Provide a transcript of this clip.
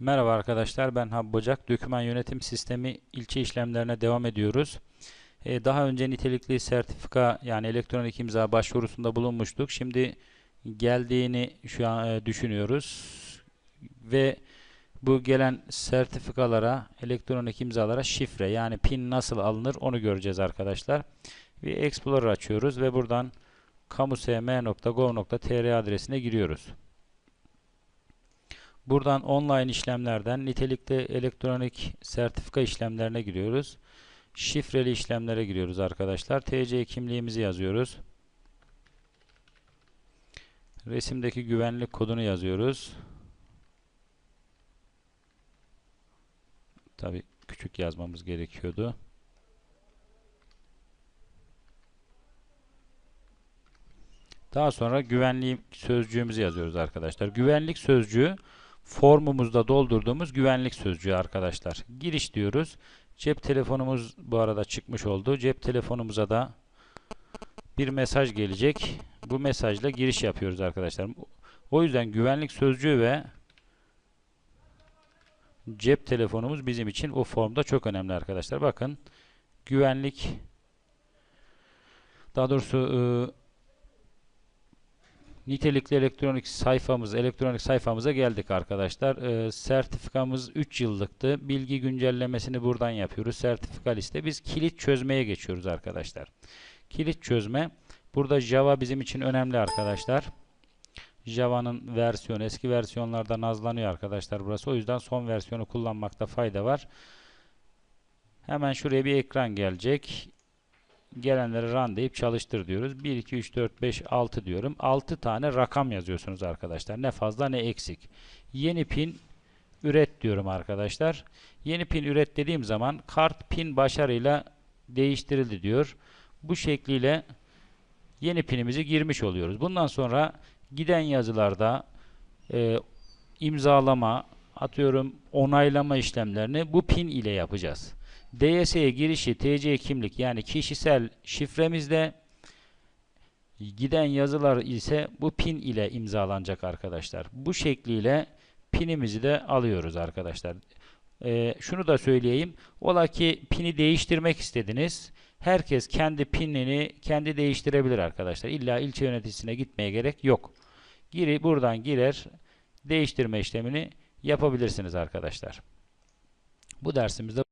Merhaba arkadaşlar ben Habib Ocak. Döküman yönetim sistemi ilçe işlemlerine devam ediyoruz. Ee, daha önce nitelikli sertifika yani elektronik imza başvurusunda bulunmuştuk. Şimdi geldiğini şu an e, düşünüyoruz. Ve bu gelen sertifikalara, elektronik imzalara şifre yani pin nasıl alınır onu göreceğiz arkadaşlar. Bir Explorer açıyoruz ve buradan kamusm.gov.tr adresine giriyoruz. Buradan online işlemlerden nitelikli elektronik sertifika işlemlerine giriyoruz. Şifreli işlemlere giriyoruz arkadaşlar. TC kimliğimizi yazıyoruz. Resimdeki güvenlik kodunu yazıyoruz. Tabi küçük yazmamız gerekiyordu. Daha sonra güvenlik sözcüğümüzü yazıyoruz arkadaşlar. Güvenlik sözcüğü formumuzda doldurduğumuz güvenlik sözcüğü arkadaşlar. Giriş diyoruz. Cep telefonumuz bu arada çıkmış oldu. Cep telefonumuza da bir mesaj gelecek. Bu mesajla giriş yapıyoruz arkadaşlar. O yüzden güvenlik sözcüğü ve cep telefonumuz bizim için o formda çok önemli arkadaşlar. Bakın güvenlik daha doğrusu ıı, Nitelikli elektronik sayfamız, elektronik sayfamıza geldik arkadaşlar. Ee, sertifikamız 3 yıllıktı. Bilgi güncellemesini buradan yapıyoruz. Sertifika liste. Biz kilit çözmeye geçiyoruz arkadaşlar. Kilit çözme. Burada Java bizim için önemli arkadaşlar. Java'nın versiyonu eski versiyonlarda nazlanıyor arkadaşlar burası. O yüzden son versiyonu kullanmakta fayda var. Hemen şuraya bir ekran gelecek gelenleri run deyip çalıştır diyoruz. 1, 2, 3, 4, 5, 6 diyorum. 6 tane rakam yazıyorsunuz arkadaşlar. Ne fazla ne eksik. Yeni pin üret diyorum arkadaşlar. Yeni pin üret dediğim zaman kart pin başarıyla değiştirildi diyor. Bu şekliyle yeni pinimizi girmiş oluyoruz. Bundan sonra giden yazılarda e, imzalama, atıyorum onaylama işlemlerini bu pin ile yapacağız. DS'ye girişi TC kimlik yani kişisel şifremizde giden yazılar ise bu pin ile imzalanacak arkadaşlar. Bu şekliyle pinimizi de alıyoruz arkadaşlar. Ee, şunu da söyleyeyim. Ola ki pini değiştirmek istediniz. Herkes kendi pinini kendi değiştirebilir arkadaşlar. İlla ilçe yöneticisine gitmeye gerek yok. Giri buradan girer değiştirme işlemini yapabilirsiniz arkadaşlar. Bu dersimizde